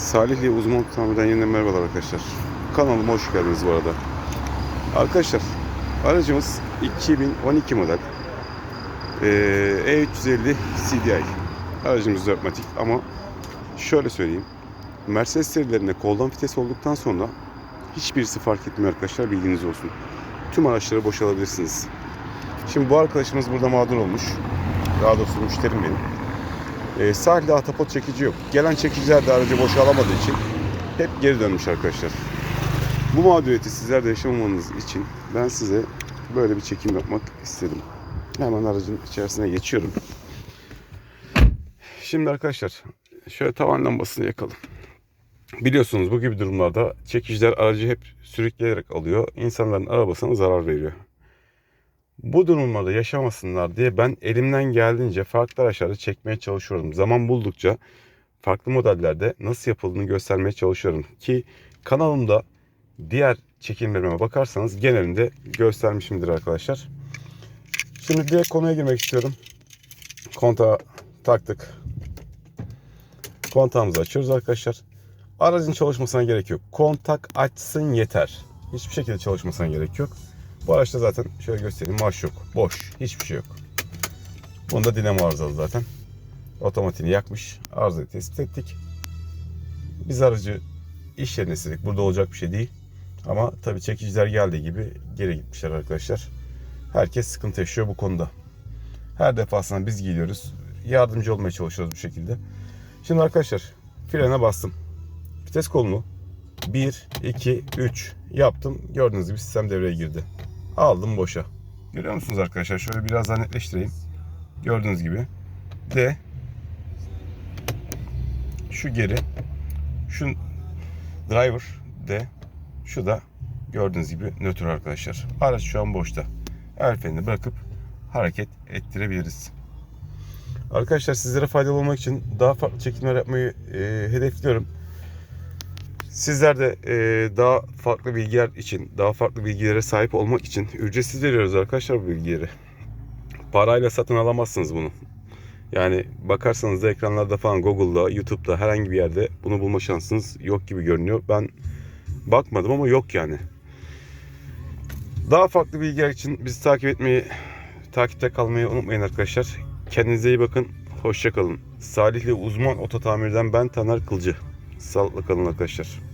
Salihli Uzman Tamir'den yeniden merhabalar arkadaşlar. Kanalıma hoş geldiniz bu arada. Arkadaşlar aracımız 2012 model ee, E350 CDI. Aracımız dörtmatik ama şöyle söyleyeyim. Mercedes serilerinde koldan vites olduktan sonra hiçbirisi fark etmiyor arkadaşlar bilginiz olsun. Tüm araçları boşalabilirsiniz. Şimdi bu arkadaşımız burada mağdur olmuş. Daha doğrusu müşterim benim. E, sahilde ahtapot çekici yok. Gelen çekiciler de aracı boşa alamadığı için hep geri dönmüş arkadaşlar. Bu mağduriyeti sizler de yaşamamanız için ben size böyle bir çekim yapmak istedim. Hemen aracın içerisine geçiyorum. Şimdi arkadaşlar şöyle tavan lambasını yakalım. Biliyorsunuz bu gibi durumlarda çekiciler aracı hep sürükleyerek alıyor. İnsanların arabasına zarar veriyor. Bu durumlarda yaşamasınlar diye ben elimden geldiğince farklı araçları çekmeye çalışıyorum. Zaman buldukça farklı modellerde nasıl yapıldığını göstermeye çalışıyorum. Ki kanalımda diğer çekimlerime bakarsanız genelinde göstermişimdir arkadaşlar. Şimdi direkt konuya girmek istiyorum. Kontağı taktık. Kontağımızı açıyoruz arkadaşlar. Aracın çalışmasına gerek yok. Kontak açsın yeter. Hiçbir şekilde çalışmasına gerek yok. Bu araçta zaten şöyle göstereyim marş yok. Boş. Hiçbir şey yok. Bunda dinamo arızalı zaten. Otomatiğini yakmış. Arızayı tespit ettik. Biz aracı iş yerine istedik. Burada olacak bir şey değil. Ama tabii çekiciler geldiği gibi geri gitmişler arkadaşlar. Herkes sıkıntı yaşıyor bu konuda. Her defasında biz geliyoruz. Yardımcı olmaya çalışıyoruz bu şekilde. Şimdi arkadaşlar frene bastım. Vites kolunu 1, 2, 3 yaptım. Gördüğünüz gibi sistem devreye girdi. Aldım boşa. Görüyor musunuz arkadaşlar? Şöyle biraz daha netleştireyim. Gördüğünüz gibi. D şu geri şu driver D şu da gördüğünüz gibi nötr arkadaşlar. Araç şu an boşta. El frenini bırakıp hareket ettirebiliriz. Arkadaşlar sizlere faydalı olmak için daha farklı çekimler yapmayı e, hedefliyorum. Sizler de e, daha farklı bilgiler için, daha farklı bilgilere sahip olmak için ücretsiz veriyoruz arkadaşlar bu bilgileri. Parayla satın alamazsınız bunu. Yani bakarsanız da ekranlarda falan Google'da, YouTube'da herhangi bir yerde bunu bulma şansınız yok gibi görünüyor. Ben bakmadım ama yok yani. Daha farklı bilgiler için bizi takip etmeyi, takipte kalmayı unutmayın arkadaşlar. Kendinize iyi bakın. Hoşçakalın. Salihli uzman oto ben Taner Kılcı. Sağlıklı kalın arkadaşlar.